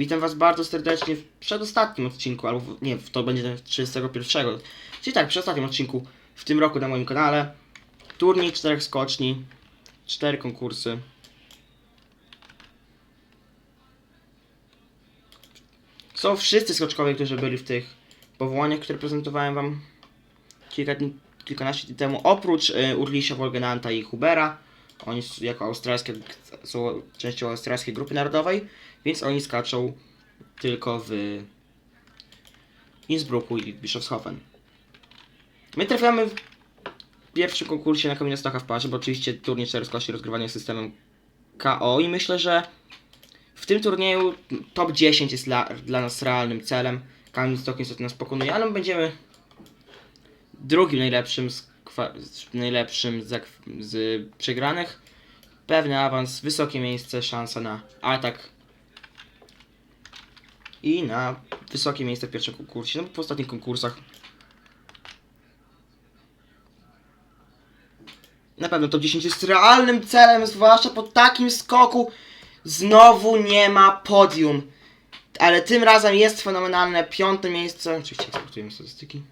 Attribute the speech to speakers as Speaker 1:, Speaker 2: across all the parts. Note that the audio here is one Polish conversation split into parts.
Speaker 1: Witam Was bardzo serdecznie w przedostatnim odcinku, albo w, nie, to będzie ten 31. Czyli tak, w przedostatnim odcinku w tym roku na moim kanale. Turniej czterech skoczni, cztery konkursy. Są wszyscy skoczkowie, którzy byli w tych powołaniach, które prezentowałem Wam kilka dni, kilkanaście dni temu. Oprócz y, Urlisia Wolgenanta i Hubera. Oni jako australskie, są częścią australskiej grupy narodowej, więc oni skaczą tylko w Innsbrucku i Bischofshofen. My trafiamy w pierwszym konkursie na Kamina Stacha w parze, bo oczywiście turniej 4 skości rozgrywany jest systemem KO i myślę, że w tym turnieju top 10 jest dla, dla nas realnym celem. Kamil Stok niestety nas pokonuje, ale my będziemy drugim najlepszym z, najlepszym z, z przegranych. Pewny awans, wysokie miejsce, szansa na atak i na wysokie miejsce w pierwszym konkursie. No po ostatnich konkursach na pewno top 10 jest realnym celem, zwłaszcza po takim skoku znowu nie ma podium. Ale tym razem jest fenomenalne piąte miejsce. Oczywiście eksportujemy statystyki.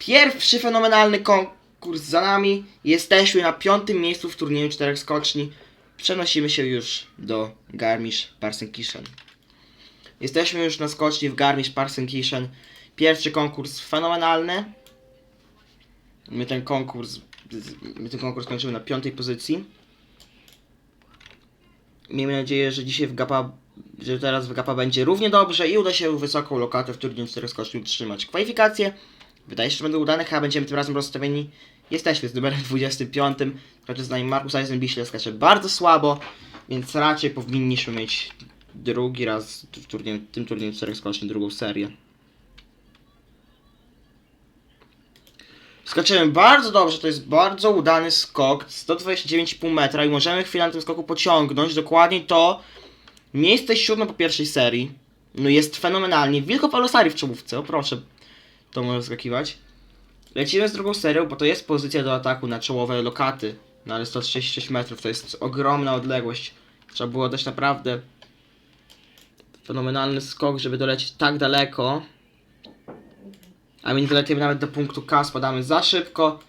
Speaker 1: Pierwszy fenomenalny konkurs za nami. Jesteśmy na piątym miejscu w turnieju czterech skoczni. Przenosimy się już do Garmisch-Partenkirchen. Jesteśmy już na skoczni w Garmisch-Partenkirchen. Pierwszy konkurs fenomenalny. My ten konkurs, my ten konkurs kończymy na piątej pozycji. Miejmy nadzieję, że dzisiaj w GAPA, że teraz w GAPA będzie równie dobrze i uda się wysoką lokatę w turnieju czterech skoczni utrzymać. Kwalifikacje wydaje się, że będą udane, chyba będziemy tym razem rozstawieni. Jesteśmy z numerem 25, chociaż z nami Markus Eisenbichler skacze bardzo słabo, więc raczej powinniśmy mieć drugi raz w turnieju, tym turnieju czterech skoczni drugą serię. Skaczemy bardzo dobrze, to jest bardzo udany skok, 129,5 metra i możemy chwilę na tym skoku pociągnąć, dokładnie to miejsce siódme po pierwszej serii. No jest fenomenalnie, Wilko Palosari w czołówce, o proszę, to może skakiwać. Lecimy z drugą serią, bo to jest pozycja do ataku na czołowe lokaty, no ale 136 metrów to jest ogromna odległość. Trzeba było dać naprawdę fenomenalny skok, żeby dolecieć tak daleko. A my nie doleciemy nawet do punktu K, spadamy za szybko.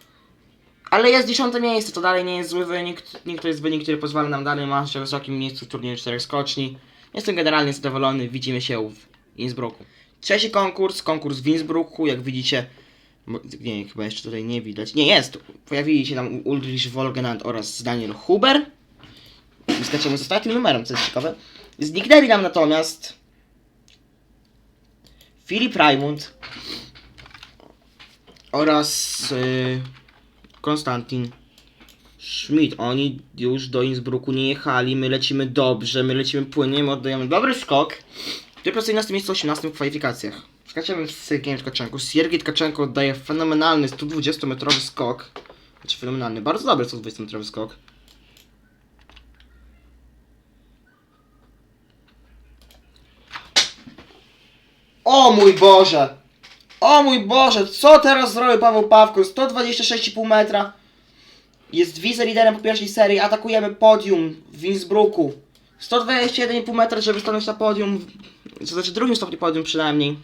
Speaker 1: Ale jest dziesiąte miejsce, to dalej nie jest zły wynik. Nie, To jest wynik, który pozwala nam dalej machać o wysokim miejscu w turnieju czterech skoczni. Jestem generalnie zadowolony, widzimy się w Innsbrucku. Trzeci konkurs, konkurs w Innsbrucku, jak widzicie. Nie, chyba jeszcze tutaj nie widać. Nie, jest! Pojawili się tam Ulrich Wolgenant oraz Daniel Huber. I skaczemy z ostatnim numerem, co jest ciekawe. Zniknęli nam natomiast Filip Raimund oraz y, Konstantin Schmidt. Oni już do Innsbrucku nie jechali, my lecimy dobrze, my lecimy płynnie, my oddajemy dobry skok. Który pracuje na miejscu 18 w kwalifikacjach. Skaczemy z Siergiejem Tkaczenko. Siergiej Tkaczenko oddaje fenomenalny 120-metrowy skok. Znaczy fenomenalny, bardzo dobry 120-metrowy skok. O mój Boże! O mój Boże, co teraz zrobił Paweł Pawko? 126,5 metra. Jest wice liderem po pierwszej serii. Atakujemy podium w Innsbrucku. 121,5 metra, żeby stanąć na podium. To znaczy drugim stopniu podium przynajmniej.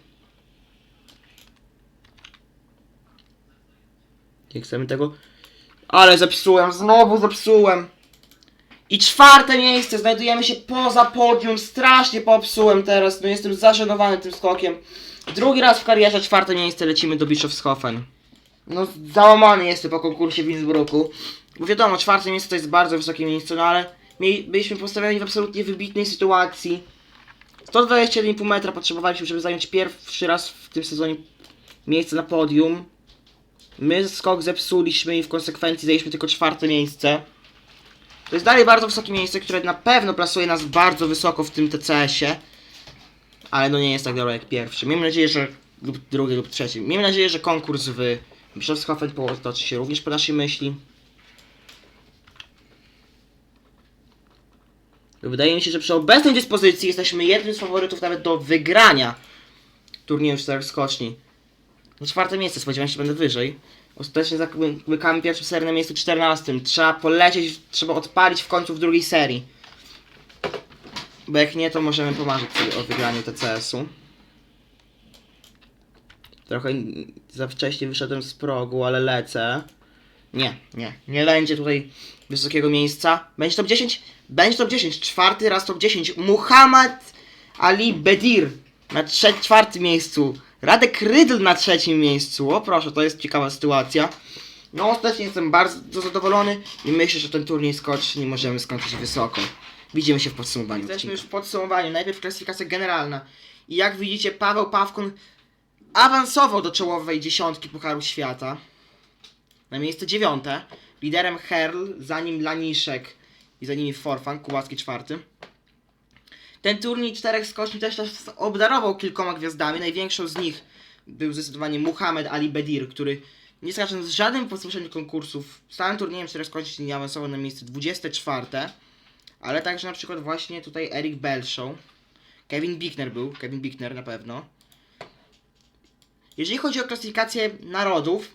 Speaker 1: Nie chcemy tego. Ale zepsułem, znowu zepsułem. I czwarte miejsce, znajdujemy się poza podium. Strasznie popsułem teraz. No jestem zażenowany tym skokiem. Drugi raz w karierze, czwarte miejsce, lecimy do Bischofshofen. No, załamany jestem po konkursie w Innsbrucku. Bo wiadomo, czwarte miejsce to jest bardzo wysokie miejsce, no ale mieli, byliśmy postawieni w absolutnie wybitnej sytuacji. 121,5 metra potrzebowaliśmy, żeby zająć pierwszy raz w tym sezonie miejsce na podium. My skok zepsuliśmy i w konsekwencji zajęliśmy tylko czwarte miejsce. To jest dalej bardzo wysokie miejsce, które na pewno plasuje nas bardzo wysoko w tym TCS-ie. Ale no nie jest tak dobre jak pierwszy. Miejmy nadzieję, że lub drugi lub trzeci. Miejmy nadzieję, że konkurs w Bischofshofen potoczy się również po naszej myśli. Wydaje mi się, że przy obecnej dyspozycji jesteśmy jednym z faworytów nawet do wygrania turnieju czterech skoczni. Na czwarte miejsce spodziewałem się, że będę wyżej. Ostatecznie zamykamy pierwszą serię na miejscu 14. Trzeba polecieć, trzeba odpalić w końcu w drugiej serii. Bo jak nie, to możemy pomarzyć sobie o wygraniu TCS-u. Trochę za wcześnie wyszedłem z progu, ale lecę. Nie, nie. Nie będzie tutaj wysokiego miejsca. Będzie top 10? Będzie top 10. Czwarty raz top 10. Muhammad Ali Bedir na trze- czwartym miejscu. Radek Rydl na trzecim miejscu. O proszę, to jest ciekawa sytuacja. No ostatecznie jestem bardzo zadowolony i myślę, że ten turniej skoczni możemy skończyć wysoko. Widzimy się w podsumowaniu. Jesteśmy już w podsumowaniu. Najpierw klasyfikacja generalna. I jak widzicie, Paweł Pawkun awansował do czołowej dziesiątki Pucharu Świata. Na miejsce dziewiąte. Liderem Herl, za nim Laniszek i za nimi Forfan, Kubacki czwarty. Ten turniej czterech skoczni też obdarował kilkoma gwiazdami. Największą z nich był zdecydowanie Muhammad Ali Bedir, który nie skacząc z żadnym posłuszeniu konkursów, z całym turniejem czterech skoczni nie awansował na miejsce 24. Ale także na przykład właśnie tutaj Eric Belshaw. Kevin Bickner był, Kevin Bickner na pewno. Jeżeli chodzi o klasyfikację narodów,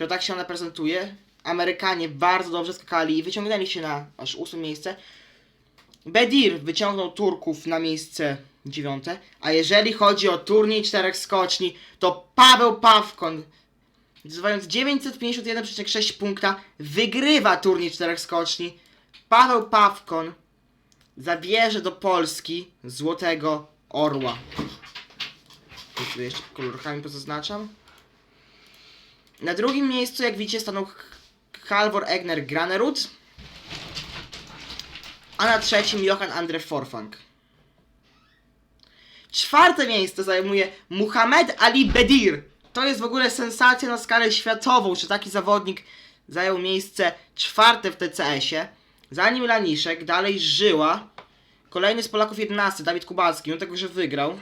Speaker 1: to tak się ona prezentuje. Amerykanie bardzo dobrze skakali i wyciągnęli się na aż ósme miejsce. Bedir wyciągnął Turków na miejsce dziewiąte, a jeżeli chodzi o turniej czterech skoczni, to Paweł Pawkon, zdobywając 951,6 punkta, wygrywa turniej czterech skoczni. Paweł Pawkon zabierze do Polski złotego orła. Jeszcze kolorkami pozaznaczam. Na drugim miejscu, jak widzicie, stanął Halvor Egner Granerud. A na trzecim Johan Andre Forfang. Czwarte miejsce zajmuje Muhammad Ali Bedir. To jest w ogóle sensacja na skalę światową, że taki zawodnik zajął miejsce czwarte w TCS-ie. Za nim Laniszek, dalej Żyła. Kolejny z Polaków 11, Dawid Kubacki, on tego, że wygrał.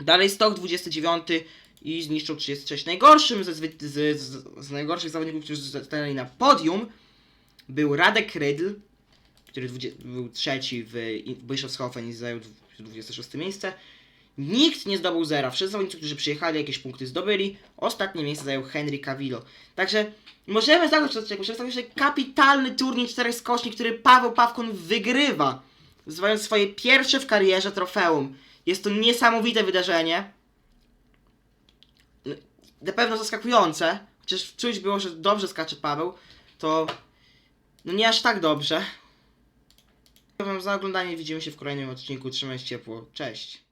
Speaker 1: Dalej Stok 29 i zniszczył 36. Najgorszym ze, z, z, z najgorszych zawodników, którzy stanęli na podium był Radek Rydl, który był trzeci w w Bischofshofen i zajął dw- 26 miejsce. Nikt nie zdobył zera. Wszyscy zawodnicy, którzy przyjechali, jakieś punkty zdobyli. Ostatnie miejsce zajął Henry Cavillo. Także możemy zacząć od czegoś. Przedstawić że kapitalny turniej czterech skoczni, który Paweł Pawkon wygrywa, zdobywając swoje pierwsze w karierze trofeum. Jest to niesamowite wydarzenie. Na pewno zaskakujące, chociaż czuć było, że dobrze skacze Paweł, to no nie aż tak dobrze. Dziękuję wam za oglądanie, widzimy się w kolejnym odcinku, trzymajcie ciepło, cześć.